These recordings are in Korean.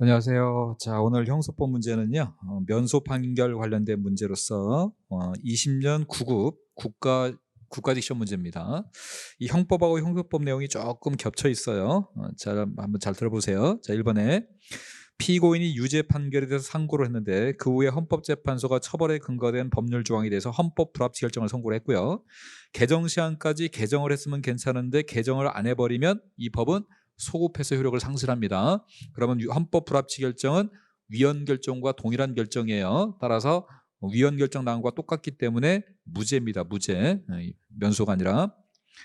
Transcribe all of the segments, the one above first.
안녕하세요. 자, 오늘 형소법 문제는요. 어, 면소 판결 관련된 문제로서 어, 20년 9급 국가 국가 딕션 문제입니다. 이 형법하고 형소법 내용이 조금 겹쳐 있어요. 어, 자, 한번 잘 들어보세요. 자, 1번에 피고인이 유죄 판결에 대해서 상고를 했는데 그 후에 헌법재판소가 처벌에 근거된 법률 조항에 대해서 헌법 불합치 결정을 선고를 했고요. 개정 시한까지 개정을 했으면 괜찮은데 개정을 안 해버리면 이 법은 소급해서 효력을 상실합니다. 그러면 유- 헌법 불합치 결정은 위헌 결정과 동일한 결정이에요. 따라서 위헌 결정 나온 것과 똑같기 때문에 무죄입니다. 무죄. 어, 면소가 아니라.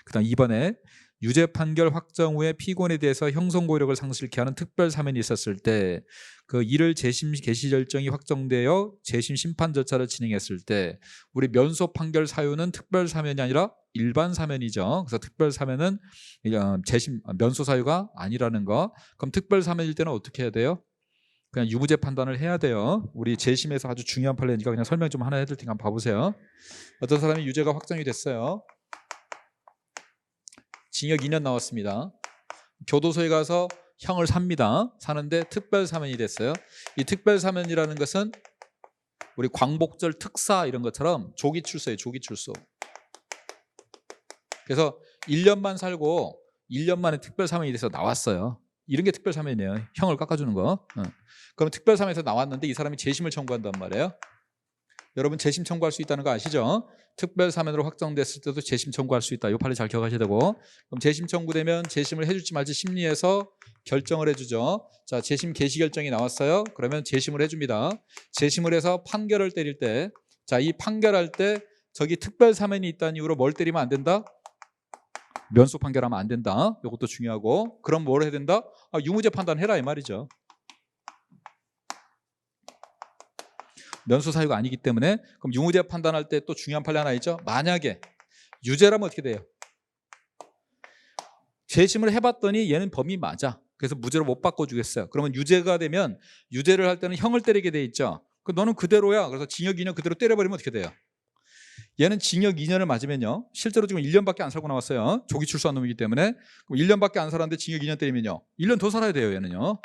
그다음 2번에 유죄 판결 확정 후에 피고인에 대해서 형성고력을 상실케 하는 특별 사면이 있었을 때 그 이를 재심 개시 결정이 확정되어 재심 심판 절차를 진행했을 때 우리 면소 판결 사유는 특별 사면이 아니라 일반 사면이죠. 그래서 특별 사면은 어, 재심 면소 사유가 아니라는 거. 그럼 특별 사면일 때는 어떻게 해야 돼요? 그냥 유무죄 판단을 해야 돼요. 우리 재심에서 아주 중요한 판례니까 그냥 설명 좀 하나 해드릴 테니까 한번 봐보세요. 어떤 사람이 유죄가 확정이 됐어요. 징역 2년 나왔습니다. 교도소에 가서 형을 삽니다. 사는데 특별 사면이 됐어요. 이 특별 사면이라는 것은 우리 광복절 특사 이런 것처럼 조기 출소예요. 조기 출소. 그래서 1년만 살고 1년 만에 특별 사면이 돼서 나왔어요. 이런 게 특별 사면이에요. 형을 깎아주는 거. 어. 그럼 특별 사면에서 나왔는데 이 사람이 재심을 청구한단 말이에요. 여러분 재심 청구할 수 있다는 거 아시죠? 특별 사면으로 확정됐을 때도 재심 청구할 수 있다. 이 판례 잘 기억하셔야 되고 그럼 재심 청구되면 재심을 해줄지 말지 심리해서 결정을 해주죠. 자 재심 개시 결정이 나왔어요. 그러면 재심을 해줍니다. 재심을 해서 판결을 때릴 때, 자 이 판결할 때 저기 특별 사면이 있다는 이유로 뭘 때리면 안 된다? 면소 판결하면 안 된다. 이것도 중요하고 그럼 뭘 해야 된다? 아, 유무죄 판단해라 이 말이죠. 면소 사유가 아니기 때문에 그럼 유무죄 판단할 때 또 중요한 판례 하나 있죠. 만약에 유죄라면 어떻게 돼요? 재심을 해봤더니 얘는 범인 맞아. 그래서 무죄로 못 바꿔주겠어요. 그러면 유죄가 되면 유죄를 할 때는 형을 때리게 돼 있죠. 그 너는 그대로야. 그래서 징역 2년 그대로 때려버리면 어떻게 돼요? 얘는 징역 2년을 맞으면요. 실제로 지금 1년밖에 안 살고 나왔어요. 조기 출소한 놈이기 때문에. 그럼 1년밖에 안 살았는데 징역 2년 때리면요. 1년 더 살아야 돼요, 얘는요.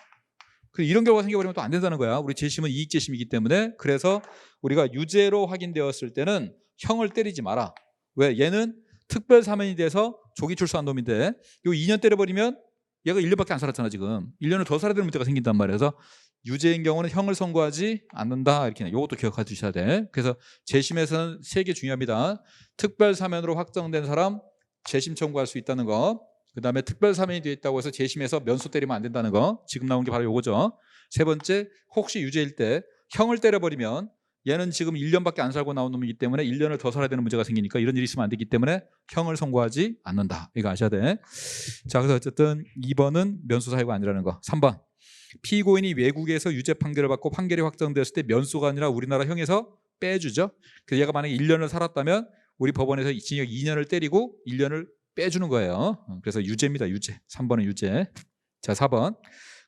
그 이런 경우가 생겨버리면 또 안 된다는 거야. 우리 재심은 이익 재심이기 때문에 그래서 우리가 유죄로 확인되었을 때는 형을 때리지 마라. 왜? 얘는 특별 사면이 돼서 조기 출소한 놈인데 요 2년 때려버리면 얘가 1년밖에 안 살았잖아 지금. 1년을 더 살아야 되는 문제가 생긴단 말이에요. 그래서 유죄인 경우는 형을 선고하지 않는다 이렇게 이것도 기억해 두셔야 돼. 그래서 재심에서는 세 개 중요합니다. 특별 사면으로 확정된 사람 재심 청구할 수 있다는 거. 그 다음에 특별 사면이 되어 있다고 해서 재심에서 면소 때리면 안 된다는 거. 지금 나온 게 바로 요거죠. 세 번째 혹시 유죄일 때 형을 때려버리면 얘는 지금 1년밖에 안 살고 나온 놈이기 때문에 1년을 더 살아야 되는 문제가 생기니까 이런 일이 있으면 안 되기 때문에 형을 선고하지 않는다. 이거 아셔야 돼. 자, 그래서 어쨌든 2번은 면소 사유가 아니라는 거. 3번. 피고인이 외국에서 유죄 판결을 받고 판결이 확정되었을 때 면소가 아니라 우리나라 형에서 빼주죠. 그래서 얘가 만약에 1년을 살았다면 우리 법원에서 징역 2년을 때리고 1년을 빼주는 거예요. 어, 그래서 유죄입니다. 유죄. 3번은 유죄. 자, 4번.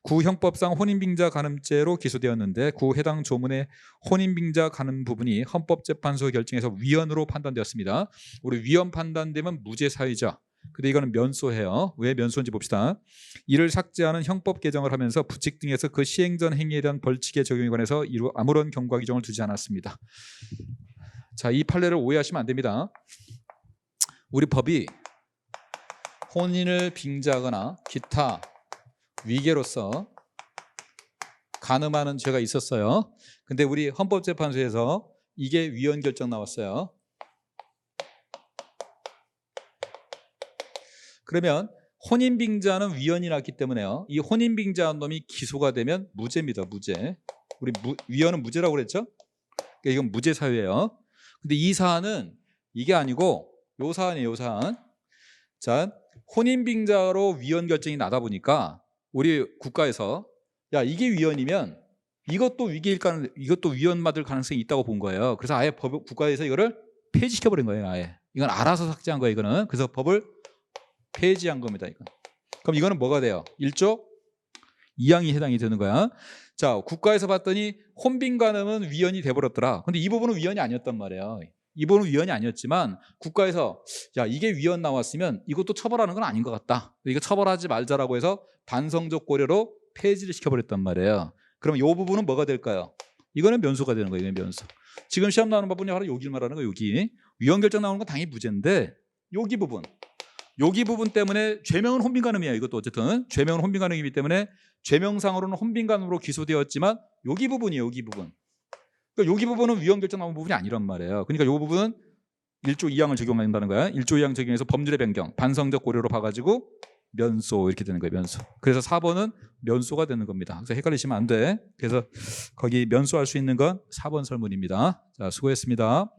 구형법상 혼인빙자 간음죄로 기소되었는데 구 해당 조문의 혼인빙자 간음 부분이 헌법재판소 결정에서 위헌으로 판단되었습니다. 우리 위헌 판단되면 무죄 사유죠. 근데 이거는 면소해요. 왜 면소인지 봅시다. 이를 삭제하는 형법 개정을 하면서 부칙 등에서 그 시행 전 행위에 대한 벌칙의 적용에 관해서 이루 아무런 경과 규정을 두지 않았습니다. 자, 이 판례를 오해하시면 안 됩니다. 우리 법이 혼인을 빙자하거나 기타 위계로서 간음하는 죄가 있었어요. 근데 우리 헌법재판소에서 이게 위헌 결정 나왔어요. 그러면 혼인빙자는 위헌이 났기 때문에요. 이 혼인빙자한 놈이 기소가 되면 무죄입니다. 무죄. 우리 무, 위헌은 무죄라고 그랬죠? 그러니까 이건 무죄 사유예요. 근데 이 사안은 이게 아니고 요 사안이에요. 요 사안. 자, 혼인빙자로 위헌 결정이 나다 보니까 우리 국가에서 야 이게 위헌이면 이것도 위기일 가 이것도 위헌 받을 가능성이 있다고 본 거예요. 그래서 아예 법 국가에서 이거를 폐지시켜 버린 거예요. 아예 이건 알아서 삭제한 거예요. 이거는 그래서 법을 폐지한 겁니다. 이건. 그럼 이거는 뭐가 돼요? 1조 2항이 해당이 되는 거야. 자 국가에서 봤더니 혼빈 간음은 위헌이 돼버렸더라. 근데 이 부분은 위헌이 아니었단 말이에요. 이 부분은 위헌이 아니었지만 국가에서 야 이게 위헌 나왔으면 이것도 처벌하는 건 아닌 것 같다. 이거 처벌하지 말자라고 해서 반성적 고려로 폐지를 시켜버렸단 말이에요. 그럼 이 부분은 뭐가 될까요? 이거는 면소가 되는 거예요. 면소. 지금 시험 나오는 부분이 바로 여기를 말하는 거예요. 여기 위헌 결정 나오는 건 당연히 무죄인데 여기 부분, 여기 부분 때문에 죄명은 혼빈간음이야. 이것도 어쨌든 죄명은 혼빈간음이기 때문에 죄명상으로는 혼빈간음으로 기소되었지만 여기 부분이 여기 부분. 그러니까 여기 부분은 위헌 결정 나온 부분이 아니란 말이에요. 그러니까 이 부분은 1조 2항을 적용한다는 거야. 1조 2항 적용해서 범죄의 변경, 반성적 고려로 봐가지고 면소 이렇게 되는 거예요. 면소. 그래서 4번은 면소가 되는 겁니다. 그래서 헷갈리시면 안 돼. 그래서 거기 면소할 수 있는 건 4번 설문입니다. 자, 수고했습니다.